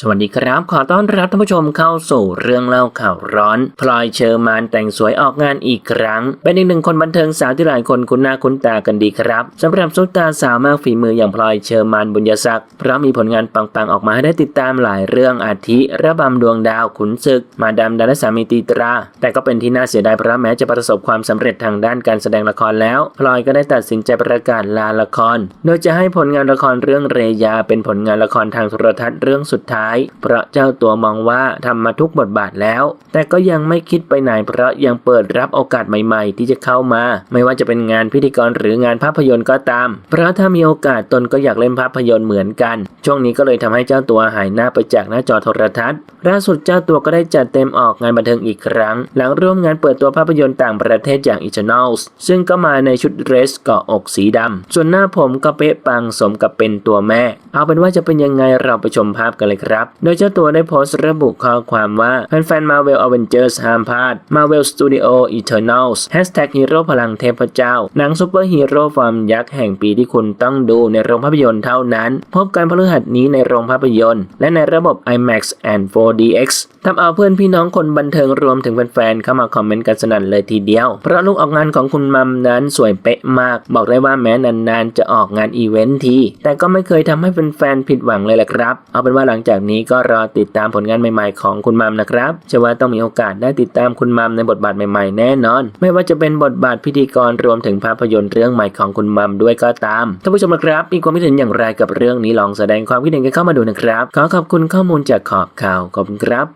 สวัสดีครับ ขอต้อนรับท่านผู้ชมเข้าสู่เรื่องเล่าข่าวร้อน พลอยเชอร์มานแต่งสวยออกงานอีกครั้ง เป็นอีกหนึ่งคนบันเทิงสาวที่หลายคนคุ้นหน้าคุ้นตากันดีครับสำหรับซุปตาสาวมากฝีมืออย่างพลอยเชอร์มานบุญยศักดิ์เพราะมีผลงานปังๆออกมาให้ได้ติดตามหลายเรื่องอาทิ ระบำดวงดาวขุนศึก มาดามดาและสามีตีตรา แต่ก็เป็นที่น่าเสียดายเพราะแม้จะประสบความสำเร็จทางด้านการแสดงละครแล้ว พลอยก็ได้ตัดสินใจประกาศลาละคร โดยจะให้ผลงานละครเรื่องเรยาเป็นผลงานละครทางโทรทัศน์เรื่องสุดท้ายเพราะเจ้าตัวมองว่าทำมาทุกบทบาทแล้ว แต่ก็ยังไม่คิดไปไหนเพราะยังเปิดรับโอกาสใหม่ๆ ที่จะเข้ามา ไม่ว่าจะเป็นงานพิธีกรหรืองานภาพยนตร์ก็ตาม เพราะถ้ามีโอกาสตนก็อยากเล่นภาพยนตร์เหมือนกัน ช่วงนี้ก็เลยทำให้เจ้าตัวหายหน้าไปจากหน้าจอโทรทัศน์ล่าสุดเจ้าตัวก็ได้จัดเต็มออกงานบันเทิงอีกครั้ง หลังร่วมงานเปิดตัวภาพยนตร์ต่างประเทศอย่าง Eternals ซึ่งก็มาในชุดเดรสเกาะอกสีดำส่วนหน้าผมก็เป๊ะปังสมกับเป็นตัวแม่ เอาเป็นว่าจะเป็นยังไงเราไปชมภาพกันเลยครับโดยเจ้าตัวได้โพสต์ระบุข้อความว่าแฟนๆ Marvel Avengers ห้ามพลาด Marvel Studio Eternals Hashtag ฮีโร่พลังเทพเจ้า หนังซูเปอร์ฮีโร่ฟอร์มยักษ์แห่งปีที่คุณต้องดูในโรงภาพยนตร์เท่านั้น พบกันพฤหัสนี้ในโรงภาพยนตร์ และในระบบ IMAX and 4DX ทำเอาเพื่อนพี่น้องคนบันเทิงรวมถึงแฟนๆ เข้ามาคอมเมนต์กันสนั่นเลยทีเดียว เพราะลูกออกงานของคุณมัมนั้นสวยเป๊ะมาก บอกได้ว่าแม้นานๆ จะออกงานอีเวนท์ที แต่ก็ไม่เคยทำให้แฟนๆ ผิดหวังเลยแหละครับ เอาเป็นว่าหลังจากนี้ก็รอติดตามผลงานใหม่ๆของคุณมัมนะครับเชื่อว่าต้องมีโอกาสได้ติดตามคุณมัมในบทบาทใหม่ๆแน่นอน ไม่ว่าจะเป็นบทบาทพิธีกรรวมถึงภาพยนตร์เรื่องใหม่ของคุณมัมด้วยก็ตามท่านผู้ชมนะครับมีความคิดเห็นอย่างไรกับเรื่องนี้ลองแสดงความคิดเห็นกันเข้ามาดูนะครับ ขอขอบคุณข้อมูลจากขอบข่าวขอบคุณครับ